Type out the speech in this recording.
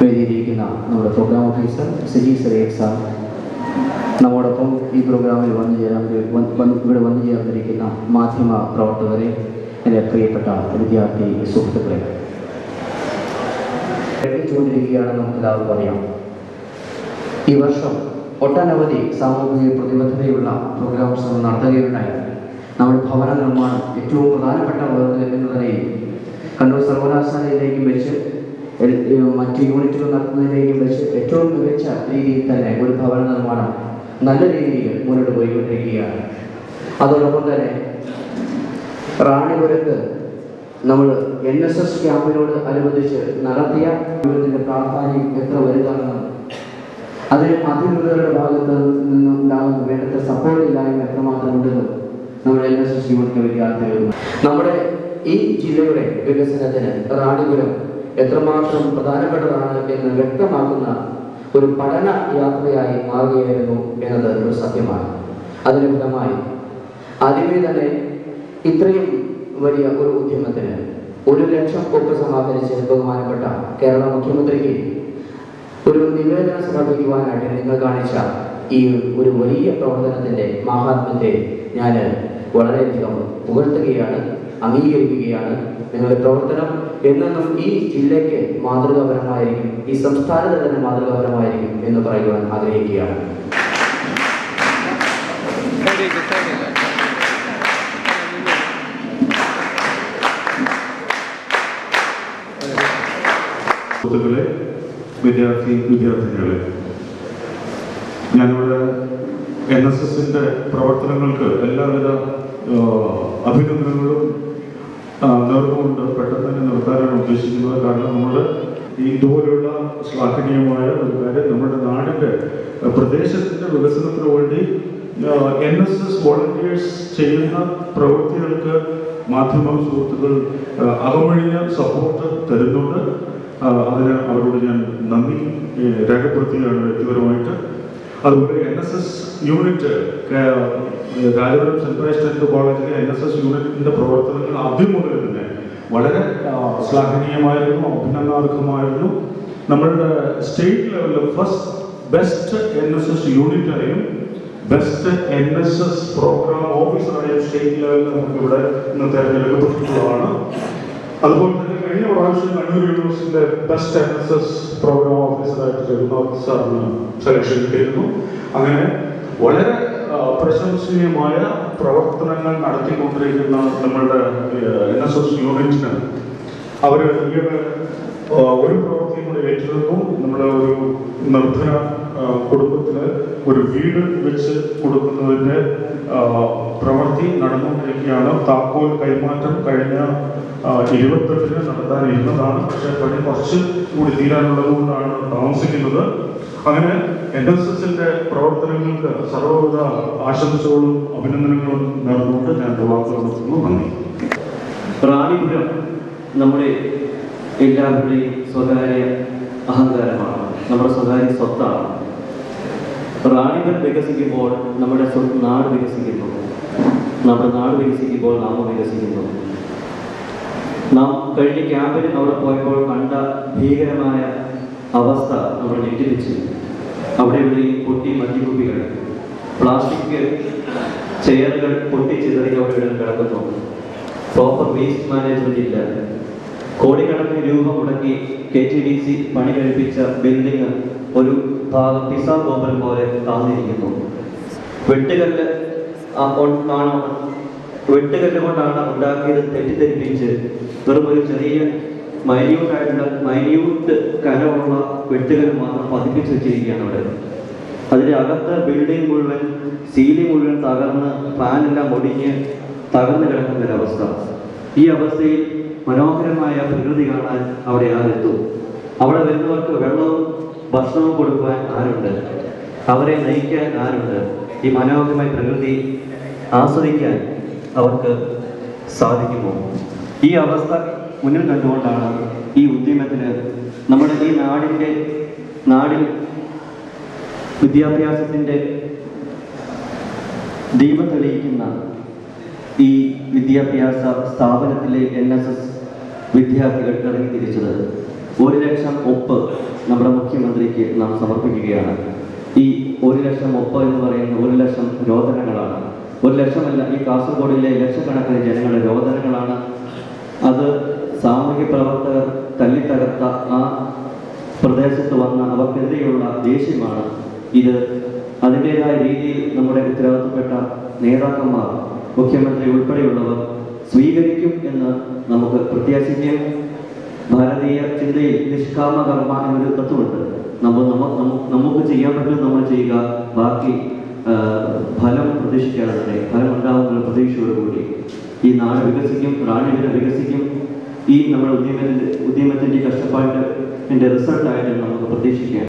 വേദിയിലിരിക്കുന്ന നമ്മുടെ programme officer Saji Sarekh sir നമ്മോടൊപ്പം ഈ പ്രോഗ്രാമിൽ വന്നു ചേരാൻ ഇവിടെ വന്നു ചേർന്നിരിക്കുന്ന മാധ്യമ പ്രവർത്തകരെ എന്റെ പ്രിയപ്പെട്ട വിദ്യാർത്ഥി സുഹൃത്തുക്കളെ. പ്രകടിച്ചുകൊണ്ടിരിക്കുകയാണെന്ന് നമുക്ക് എല്ലാവർക്കും അറിയാം. ഈ വർഷം ഒട്ടനവധി സാമൂഹിക പ്രതിബദ്ധതയുള്ള പ്രോഗ്രാംസ് നടത്തുകയുണ്ടായി. നമ്മുടെ ഭവന നിർമ്മാണം ഏറ്റവും പ്രധാനപ്പെട്ട വേദന എന്ന നിലയിൽ കണ്ണൂർ സർവകലാശാലയിലേക്കും വെച്ച് മറ്റ് യൂണിറ്റുകൾ നടത്തുന്നതിലേക്കും വെച്ച് ഏറ്റവും മികച്ച രീതിയിൽ തന്നെ ഒരു ഭവന നിർമ്മാണം നല്ല രീതിയിൽ മുന്നോട്ട് പോയിക്കൊണ്ടിരിക്കുകയാണ്. അതോടൊപ്പം തന്നെ റാണിപുരത്ത് നമ്മൾ എൻ എസ് എസ് ക്യാമ്പിനോട് അനുബന്ധിച്ച് നടത്തിയ പ്രാധാന്യം എത്ര വലുതാണെന്ന് അതിന് അധികൃതരുടെ ഭാഗത്ത് നിന്നുണ്ടാകുന്ന വേണ്ടത്ര സപ്പോർട്ട് ഇല്ലായ്മ എത്രമാത്രം ഉണ്ടെന്നും നമ്മുടെ എൻ എസ് എസ് യൂണിറ്റ് വിദ്യാർത്ഥികൾ നമ്മുടെ ഈ ജില്ലയുടെ വികസനത്തിന് റാണിപുരം എത്രമാത്രം പ്രധാനപ്പെട്ടതാണ് എന്ന് വ്യക്തമാക്കുന്ന ഒരു പഠന യാത്രയായി മാറുകയായിരുന്നു എന്നത് ഒരു സത്യമാണ്. അതിന് ഫലമായി ആദ്യമേ തന്നെ ഇത്രയും വലിയ ഒരു ഉദ്യമത്തിന് ഒരു ലക്ഷം ഒപ്പ് സമാഹരിച്ച് ബഹുമാനപ്പെട്ട കേരള മുഖ്യമന്ത്രിക്ക് ഒരു നിവേദനം സമർപ്പിക്കുവാനായിട്ട് നിങ്ങൾ കാണിച്ച ഈ ഒരു വലിയ പ്രവർത്തനത്തിന്റെ മഹാത്മ്യത്തെ ഞാൻ വളരെയധികം പുകഴ്ത്തുകയാണ് അംഗീകരിക്കുകയാണ്. നിങ്ങളുടെ പ്രവർത്തനം എന്നെന്നും ഈ ജില്ലയ്ക്ക് മാതൃകാപരമായിരിക്കും ഈ സംസ്ഥാനത്തിന് തന്നെ മാതൃകാപരമായിരിക്കും എന്ന് പറയുവാൻ ആഗ്രഹിക്കുകയാണ്. വിദ്യാർത്ഥി വിദ്യാർത്ഥികളെ ഞാനിവിടെ എൻ എസ് എസിന്റെ പ്രവർത്തനങ്ങൾക്ക് എല്ലാവിധ അഭിനന്ദനങ്ങളും നേർന്നുകൊണ്ട് പെട്ടെന്ന് തന്നെ നിർത്താനാണ് ഉദ്ദേശിക്കുന്നത്. കാരണം നമ്മൾ ഇതുപോലെയുള്ള ശ്ലാഘനീയമായ ഒരു കാര്യം നമ്മുടെ നാടിന്റെ പ്രദേശത്തിന്റെ വികസനത്തിന് വേണ്ടി എൻ എസ് എസ് വോളണ്ടിയേഴ്സ് ചെയ്യുന്ന പ്രവൃത്തികൾക്ക് മാധ്യമ സുഹൃത്തുക്കൾ അകമൊഴിഞ്ഞ സപ്പോർട്ട് തരുന്നുണ്ട്. അതിന് അവരോട് ഞാൻ നന്ദി രേഖപ്പെടുത്തുകയാണ് വ്യക്തിപരമായിട്ട്. അതുപോലെ N S S unit Rajapuram central state കോളേജിലെ എൻ എസ് എസ് യൂണിറ്റിന്റെ പ്രവർത്തനങ്ങൾ ആദ്യം മുതൽ തന്നെ വളരെ ശ്ലാഘനീയമായിരുന്നു അഭിനന്ദനാർഹമായിരുന്നു. നമ്മളുടെ സ്റ്റേറ്റ് ലെവലിൽ first best N S S യൂണിറ്റായും best N S S programme ഓഫീസറായും state ലെവലിൽ നമുക്ക് ഇവിടെ ഇന്ന് തെരഞ്ഞെടുക്കപ്പെട്ടിട്ടുള്ളതാണ് അതുപോലെ തന്നെ കഴിഞ്ഞ പ്രാവശ്യം കണ്ണൂർ യൂണിവേഴ്സിറ്റിയിലെ best N S S programme ഓഫീസറായിട്ട് Raghunath സാറിന് സെലക്ഷൻ കിട്ടിയിരുന്നു. അങ്ങനെ വളരെ പ്രശംസനീയമായ പ്രവർത്തനങ്ങൾ നടത്തിക്കൊണ്ടിരിക്കുന്ന നമ്മളുടെ എൻ എസ് എസ് യൂണിറ്റിന് അവർ ഒരു പ്രവൃത്തിയും കൂടി ഏറ്റെടുക്കും നമ്മുടെ ഒരു നിർധന കുടുംബത്തിന് ഒരു വീട് വെച്ച് കൊടുക്കുന്നതിന്റെ ആ, പ്രവൃത്തി നടന്നുകൊണ്ടിരിക്കുകയാണ്. താക്കോൽ കൈമാറ്റം കഴിഞ്ഞ ഇരുപത്തെട്ടിന് നടത്താനിരുന്നതാണ്. പക്ഷേ പണി കുറച്ച് കൂടി തീരാനുള്ളത് കൊണ്ടാണ് താമസിക്കുന്നത്. അങ്ങനെ എൻ എസ് എസിന്റെ പ്രവർത്തനങ്ങൾക്ക് സർവവിധ ആശംസകളും അഭിനന്ദനങ്ങളും നേർന്നുകൊണ്ട് ഞാൻ വാക്കുകൾ നടത്തുന്നു നന്ദി. റാണിപുരം നമ്മുടെ എല്ലാവരുടെയും സ്വകാര്യ അഹങ്കാരമാണ്. നമ്മുടെ സ്വകാര്യ സ്വത്താണ്. റാണിപുരം വികസിക്കുമ്പോൾ നമ്മുടെ നാട് വികസിക്കുന്നു. നമ്മുടെ നാട് വികസിക്കുമ്പോൾ നാം വികസിക്കുന്നു. നാം കഴിഞ്ഞ ക്യാമ്പിൽ അവിടെ പോയപ്പോൾ കണ്ട ഭീകരമായ അവസ്ഥ നമ്മൾ ഞെട്ടിപ്പിച്ചു അവിടെ ഇവിടെയും പൊട്ടി മദ്യകുപ്പികൾ പ്ലാസ്റ്റിക് ചെയറുകൾ പൊട്ടിച്ചിതറി അവിടെ ഇവിടെ കിടക്കുന്നു. പ്രോപ്പർ വേസ്റ്റ് മാനേജ്മെന്റ് ഇല്ല. കോടിക്കണക്കിന് രൂപ മുടക്കി കെ ടി ഡി സി പണി കഴിപ്പിച്ച ബിൽഡിംഗ് ഒരു ഭാഗം പിസ ഗോപുരം പോലെ താന്നിരിക്കുന്നു. വെട്ടുകല്ല് ആ കൊ- കാണാൻ വെട്ടുകല്ല് കൊണ്ടാണ് ഉണ്ടാക്കിയത് തെറ്റിദ്ധരിപ്പിച്ച് വെറും ഒരു ചെറിയ മൈന്യൂട്ട് ആയിട്ടുള്ള മൈന്യൂട്ട് കനമുള്ള വെട്ടുകല്ല് മാത്രം പതിപ്പിച്ച് വെച്ചിരിക്കുകയാണ് അവിടെ. അതിന്റെ അകത്ത് ബിൽഡിംഗ് മുഴുവൻ സീലിംഗ് മുഴുവൻ തകർന്ന് ഫാനെല്ലാം ഒടിഞ്ഞ് തകർന്നു കിടക്കുന്ന ഒരവസ്ഥ ഈ അവസ്ഥയിൽ മനോഹരമായ പ്രകൃതി കാണാൻ അവിടെ ആരെത്തും. അവിടെ വരുന്നവർക്ക് വെള്ളവും ഭക്ഷണവും കൊടുക്കുവാൻ ആരുണ്ട്? അവരെ നയിക്കാൻ ആരുണ്ട്? ഈ മനോഹരമായ പ്രകൃതി ആസ്വദിക്കാൻ അവർക്ക് സാധിക്കുമോ? ഈ അവസ്ഥ മുന്നിൽ കണ്ടുകൊണ്ടാണ് ഈ ഉദ്യമത്തിന് നമ്മുടെ ഈ നാടിന്റെ നാടിൽ വിദ്യാഭ്യാസത്തിന്റെ ദീപം തെളിയിക്കുന്ന ഈ വിദ്യാഭ്യാസ സ്ഥാപനത്തിലെ എൻ എസ് എസ് വിദ്യാർത്ഥികൾ ഇറങ്ങി തിരിച്ചത് ഒരു ലക്ഷം ഒപ്പ് നമ്മുടെ മുഖ്യമന്ത്രിക്ക് നാം സമർപ്പിക്കുകയാണ്. ഈ ഒരു ലക്ഷം ഒപ്പ് എന്ന് പറയുന്ന ഒരു ലക്ഷം രോദനങ്ങളാണ്. ഒരു ലക്ഷമല്ല ഈ കാസർഗോഡിലെ ലക്ഷക്കണക്കിന് ജനങ്ങളുടെ രോദനങ്ങളാണ്. അത് സാമൂഹ്യ പ്രവർത്തകർ തല്ലിത്തകർത്ത ആ പ്രദേശത്ത് വന്ന അവർക്കെതിരെയുള്ള ദേഷ്യമാണ്. ഇത് അതിന്റെതായ രീതിയിൽ നമ്മുടെ ഉത്തരവാദിത്തപ്പെട്ട നേതാക്കന്മാർ മുഖ്യമന്ത്രി ഉൾപ്പെടെയുള്ളവർ സ്വീകരിക്കും എന്ന് നമുക്ക് പ്രത്യാശിക്കാം. ഭാരതീയ ചിന്തയിൽ നിഷ്കാമ കർമ്മ എന്നൊരു തത്വമുണ്ട്. നമ്മൾ നമ്മ നമ്മ- നമുക്ക് ചെയ്യാൻ പറ്റും നമ്മൾ ചെയ്യുക ബാക്കി ഫലം പ്രതീക്ഷിക്കാതെ ഫലം ഉണ്ടാകുന്ന പ്രതീക്ഷയോടുകൂടി. ഈ നാട് വികസിക്കും റാണിവിനെ വികസിക്കും. ഈ നമ്മുടെ ഉദ്യമത്തിന്റെ ഉദ്യമത്തിന്റെ കഷ്ടപ്പാടിന്റെ റിസൾട്ടായിട്ട് നമുക്ക് പ്രതീക്ഷിക്കാം